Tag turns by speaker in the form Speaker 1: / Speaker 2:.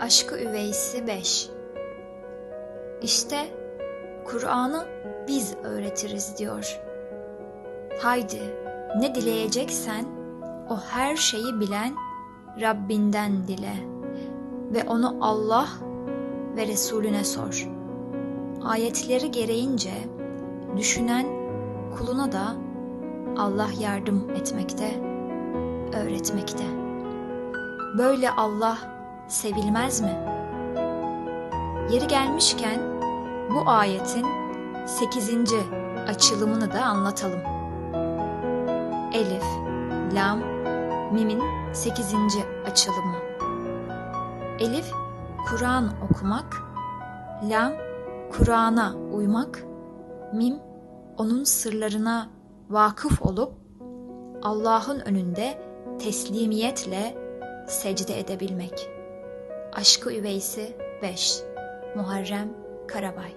Speaker 1: Aşkı Üveysi 5 İşte Kur'an'ı biz öğretiriz diyor. Haydi ne dileyeceksen o her şeyi bilen Rabbinden dile ve onu Allah ve Resulüne sor. Ayetleri gereğince düşünen kuluna da Allah yardım etmekte, öğretmekte. Böyle Allah sevilmez mi? Yeri gelmişken bu ayetin 8. açılımını da anlatalım. Elif, Lam, Mim'in 8. açılımı. Elif, Kur'an okumak, Lam, Kur'an'a uymak, Mim, onun sırlarına vakıf olup Allah'ın önünde teslimiyetle secde edebilmek. Aşkı Üveysi 5 Muharrem Karabay